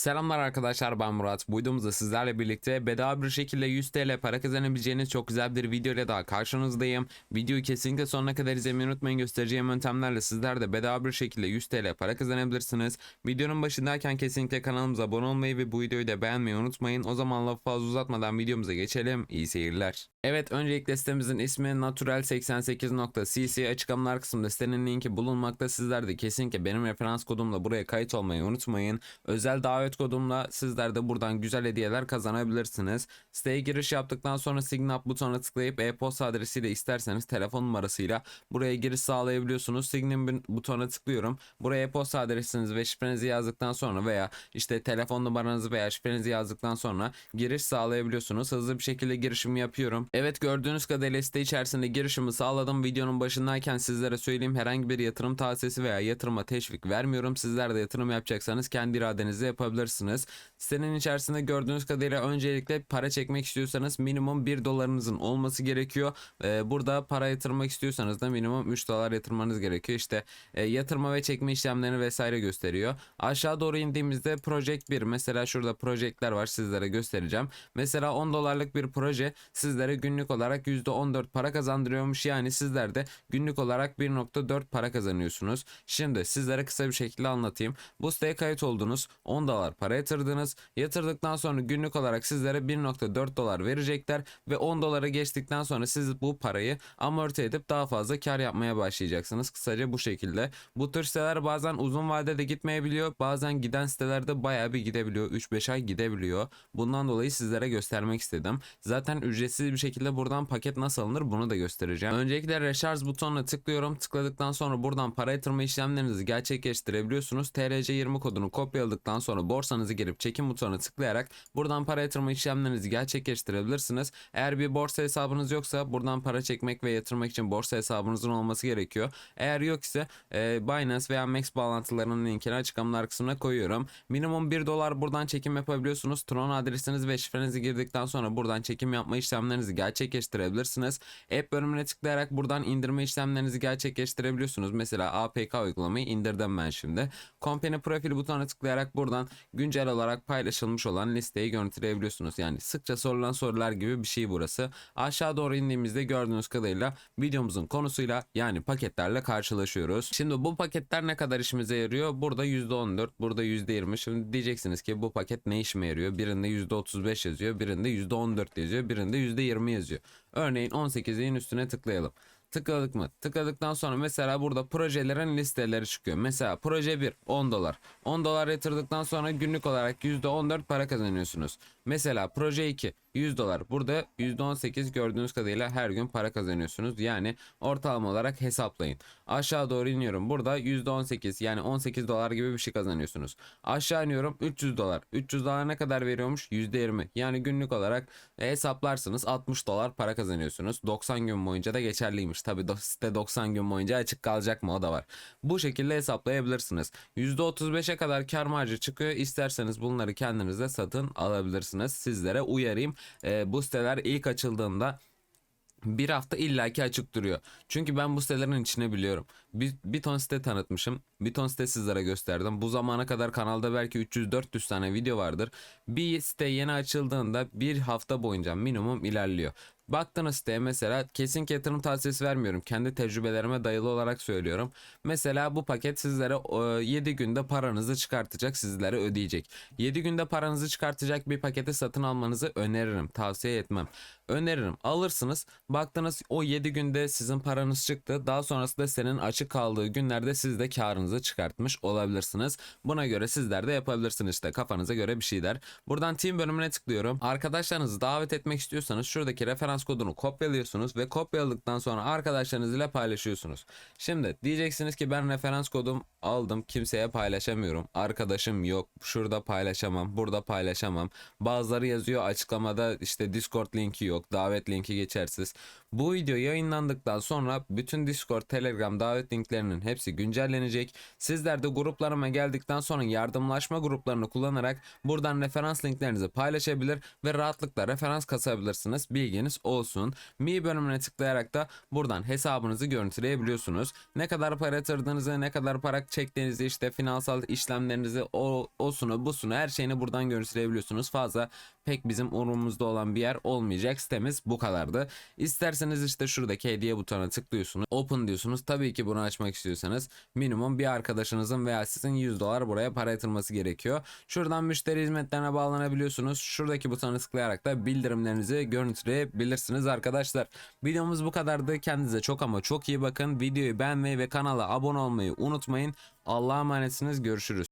Selamlar arkadaşlar ben Murat. Bu videomuzda sizlerle birlikte bedava bir şekilde 100 TL para kazanabileceğiniz çok güzel bir video ile daha karşınızdayım. Videoyu kesinlikle sonuna kadar izlemeyi unutmayın. Göstereceğim yöntemlerle sizler de bedava bir şekilde 100 TL para kazanabilirsiniz. Videonun başındayken kesinlikle kanalımıza abone olmayı ve bu videoyu da beğenmeyi unutmayın. O zaman lafı fazla uzatmadan videomuza geçelim. İyi seyirler. Evet öncelikle sitemizin ismi natural88.cc açıklamalar kısmında sitenin linki bulunmakta. Sizler de kesinlikle benim referans kodumla buraya kayıt olmayı unutmayın. Özel davet kodumla sizler de buradan güzel hediyeler kazanabilirsiniz. Siteye giriş yaptıktan sonra sign up butonuna tıklayıp e-posta adresiyle isterseniz telefon numarasıyla buraya giriş sağlayabiliyorsunuz. Sign in butonuna tıklıyorum. Buraya e-posta adresinizi ve şifrenizi yazdıktan sonra veya işte telefon numaranızı veya şifrenizi yazdıktan sonra giriş sağlayabiliyorsunuz. Hızlı bir şekilde girişimi yapıyorum. Evet gördüğünüz kadarıyla site içerisinde girişimi sağladım. Videonun başındayken sizlere söyleyeyim herhangi bir yatırım tavsiyesi veya yatırıma teşvik vermiyorum. Sizler de yatırım yapacaksanız kendi iradenizle yapabilirsiniz. Sitenin içerisinde gördüğünüz kadarıyla öncelikle para çekmek istiyorsanız minimum 1 dolarınızın olması gerekiyor. Ee, burada para yatırmak istiyorsanız da minimum 3 dolar yatırmanız gerekiyor. İşte e, yatırma ve çekme işlemlerini vesaire gösteriyor. Aşağı doğru indiğimizde Project 1 mesela şurada projektler var sizlere göstereceğim. Mesela 10 dolarlık bir proje sizlere günlük olarak %14 para kazandırıyormuş. Yani sizler de günlük olarak 1.4 para kazanıyorsunuz. Şimdi sizlere kısa bir şekilde anlatayım. Bu siteye kayıt oldunuz. 10 dolar para yatırdınız. Yatırdıktan sonra günlük olarak sizlere 1.4 dolar verecekler ve 10 dolara geçtikten sonra siz bu parayı amorti edip daha fazla kar yapmaya başlayacaksınız. Kısaca bu şekilde. Bu tür siteler bazen uzun vadede gitmeyebiliyor. Bazen giden sitelerde bayağı bir gidebiliyor. 3-5 ay gidebiliyor. Bundan dolayı sizlere göstermek istedim. Zaten ücretsiz bir şekilde buradan paket nasıl alınır bunu da göstereceğim. Öncelikle reşarj butonuna tıklıyorum. Tıkladıktan sonra buradan para yatırma işlemlerinizi gerçekleştirebiliyorsunuz. TRC20 kodunu kopyaladıktan sonra borsanızı girip çekim butonuna tıklayarak buradan para yatırma işlemlerinizi gerçekleştirebilirsiniz. Eğer bir borsa hesabınız yoksa buradan para çekmek ve yatırmak için borsa hesabınızın olması gerekiyor. Eğer yok ise e, Binance veya Max bağlantılarının linkini açıklamalar kısmına koyuyorum. Minimum 1 dolar buradan çekim yapabiliyorsunuz. Tron adresiniz ve şifrenizi girdikten sonra buradan çekim yapma işlemlerinizi gerçekleştirebilirsiniz. App bölümüne tıklayarak buradan indirme işlemlerinizi gerçekleştirebiliyorsunuz. Mesela APK uygulamayı indirdim ben şimdi. Company profil butonuna tıklayarak buradan güncel olarak paylaşılmış olan listeyi görüntüleyebiliyorsunuz. Yani sıkça sorulan sorular gibi bir şey burası. Aşağı doğru indiğimizde gördüğünüz kadarıyla videomuzun konusuyla yani paketlerle karşılaşıyoruz. Şimdi bu paketler ne kadar işimize yarıyor? Burada %14, burada %20. Şimdi diyeceksiniz ki bu paket ne işime yarıyor? Birinde %35 yazıyor, birinde %14 yazıyor, birinde %20 yazıyor. Örneğin 18'in üstüne tıklayalım. Tıkladık mı? Tıkladıktan sonra mesela burada projelerin listeleri çıkıyor. Mesela proje 1 10 dolar. 10 dolar yatırdıktan sonra günlük olarak %14 para kazanıyorsunuz. Mesela proje 2 100 dolar. Burada %18 gördüğünüz kadarıyla her gün para kazanıyorsunuz. Yani ortalama olarak hesaplayın. Aşağı doğru iniyorum. Burada %18 yani 18 dolar gibi bir şey kazanıyorsunuz. Aşağı iniyorum 300 dolar. 300 dolar ne kadar veriyormuş? %20. Yani günlük olarak hesaplarsınız 60 dolar para kazanıyorsunuz. 90 gün boyunca da geçerliymiş. Tabi site 90 gün boyunca açık kalacak mı o da var. Bu şekilde hesaplayabilirsiniz. %35'e kadar kar marjı çıkıyor. İsterseniz bunları kendinize satın alabilirsiniz. Sizlere uyarayım. Ee, bu siteler ilk açıldığında bir hafta illaki açık duruyor. Çünkü ben bu sitelerin içine biliyorum. Bir, bir ton site tanıtmışım. Bir ton site sizlere gösterdim. Bu zamana kadar kanalda belki 300-400 tane video vardır. Bir site yeni açıldığında bir hafta boyunca minimum ilerliyor. Baktığınız siteye mesela kesin yatırım tavsiyesi vermiyorum. Kendi tecrübelerime dayalı olarak söylüyorum. Mesela bu paket sizlere 7 günde paranızı çıkartacak, sizlere ödeyecek. 7 günde paranızı çıkartacak bir paketi satın almanızı öneririm, tavsiye etmem. Öneririm. Alırsınız. Baktınız o 7 günde sizin paranız çıktı. Daha sonrasında senin açık kaldığı günlerde siz de karınızı çıkartmış olabilirsiniz. Buna göre sizler de yapabilirsiniz işte kafanıza göre bir şeyler. Buradan team bölümüne tıklıyorum. Arkadaşlarınızı davet etmek istiyorsanız şuradaki referans kodunu kopyalıyorsunuz ve kopyaladıktan sonra arkadaşlarınız ile paylaşıyorsunuz. Şimdi diyeceksiniz ki ben referans kodum aldım kimseye paylaşamıyorum. Arkadaşım yok. Şurada paylaşamam. Burada paylaşamam. Bazıları yazıyor açıklamada işte Discord linki yok. Davet linki geçersiz. Bu video yayınlandıktan sonra bütün Discord, Telegram davet linklerinin hepsi güncellenecek. Sizler de gruplarıma geldikten sonra yardımlaşma gruplarını kullanarak buradan referans linklerinizi paylaşabilir ve rahatlıkla referans kasabilirsiniz. Bilginiz olsun. Mi bölümüne tıklayarak da buradan hesabınızı görüntüleyebiliyorsunuz. Ne kadar para yatırdığınızı, ne kadar para çektiğinizi, işte finansal işlemlerinizi, o, osunu, busunu her şeyini buradan görüntüleyebiliyorsunuz. Fazla pek bizim umurumuzda olan bir yer olmayacak. Sitemiz bu kadardı. İsterseniz işte şuradaki hediye butonuna tıklıyorsunuz. Open diyorsunuz. Tabii ki bunu açmak istiyorsanız minimum bir arkadaşınızın veya sizin 100 dolar buraya para yatırması gerekiyor. Şuradan müşteri hizmetlerine bağlanabiliyorsunuz. Şuradaki butona tıklayarak da bildirimlerinizi görüntüleyebilirsiniz arkadaşlar. Videomuz bu kadardı. Kendinize çok ama çok iyi bakın. Videoyu beğenmeyi ve kanala abone olmayı unutmayın. Allah'a emanetsiniz. Görüşürüz.